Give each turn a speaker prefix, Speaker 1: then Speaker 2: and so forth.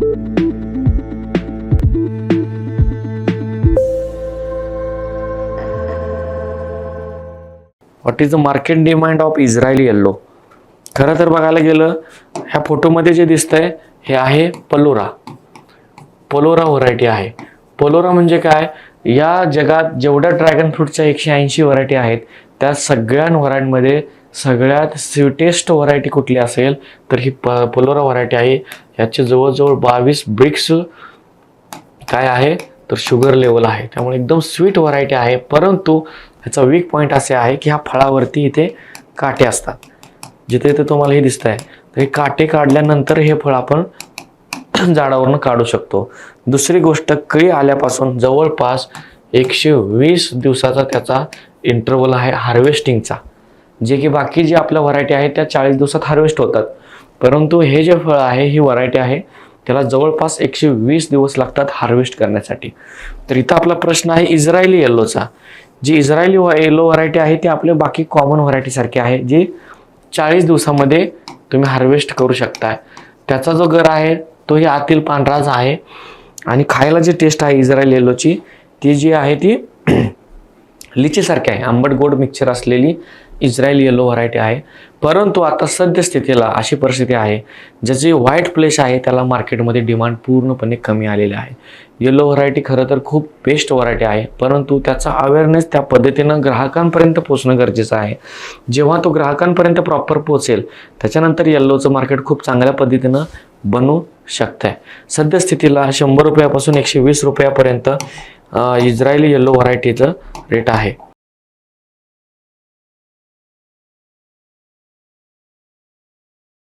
Speaker 1: What is the market demand of Israeli yellow खरं तर बघायला गेलं ह्या फोटोमध्ये जे दिसतंय हे आहे पलोरा. पलोरा व्हरायटी आहे. पलोरा म्हणजे काय? या जगात जेवढ्या ड्रॅगन फ्रूटच्या एकशे ऐंशी व्हरायटी आहेत त्या सगळ्या व्हरायटीमध्ये सगळ्यात स्वीटेस्ट व्हरायटी कुठली असेल तर ही प पलोरा व्हरायटी आहे. याचे जवळजवळ बावीस ब्रिक्स काय आहे तर शुगर लेवल आहे. त्यामुळे एकदम स्वीट व्हरायटी आहे. परंतु ह्याचा वीक पॉईंट असे आहे की ह्या फळावरती इथे काटे असतात. जिथे इथे तुम्हाला हे दिसत आहे तर हे काटे काढल्यानंतर हे फळ आपण झाडावरनं काढू शकतो. दुसरी गोष्ट कळी आल्यापासून जवळपास एकशे वीस दिवसाचा त्याचा इंटरवल आहे हार्वेस्टिंगचा जे की बाकी जी आपल्या व्हरायटी आहे त्या चाळीस दिवसात हार्वेस्ट होतात. परंतु हे जे फळ आहे ही व्हरायटी आहे त्याला जवळपास एकशे वीस दिवस लागतात हार्वेस्ट करण्यासाठी. तर इथं आपला प्रश्न आहे इस्रायली येल्लोचा जी इस्रायली येलो व्हरायटी आहे ती आपल्या बाकी कॉमन व्हरायटीसारखी आहे जी चाळीस दिवसामध्ये तुम्ही हार्वेस्ट करू शकताय. त्याचा जो गर आहे तोही आतील पांढराच आहे. आणि खायला जी टेस्ट आहे इस्रायल येलोची ती जी आहे ती लिचीसारखे आहे. आंबट गोड मिक्सचर असलेली इस्रायल येलो व्हरायटी आहे. परंतु आता सद्यस्थितीला अशी परिस्थिती आहे ज्याचे व्हाईट फ्लेश आहे त्याला मार्केटमध्ये डिमांड पूर्णपणे कमी आलेली आहे. येलो व्हरायटी खरं तर खूप बेस्ट व्हरायटी आहे परंतु त्याचा अवेअरनेस त्या पद्धतीनं ग्राहकांपर्यंत पोचणं गरजेचं आहे. जेव्हा तो ग्राहकांपर्यंत प्रॉपर पोचेल त्याच्यानंतर येल्लोचं मार्केट खूप चांगल्या पद्धतीनं बनू शकतं आहे सद्यस्थितीला शंभर रुपयापासून एकशे वीस रुपयापर्यंत इस्रायली येल्लो व्हरायटीचं रेट आहे.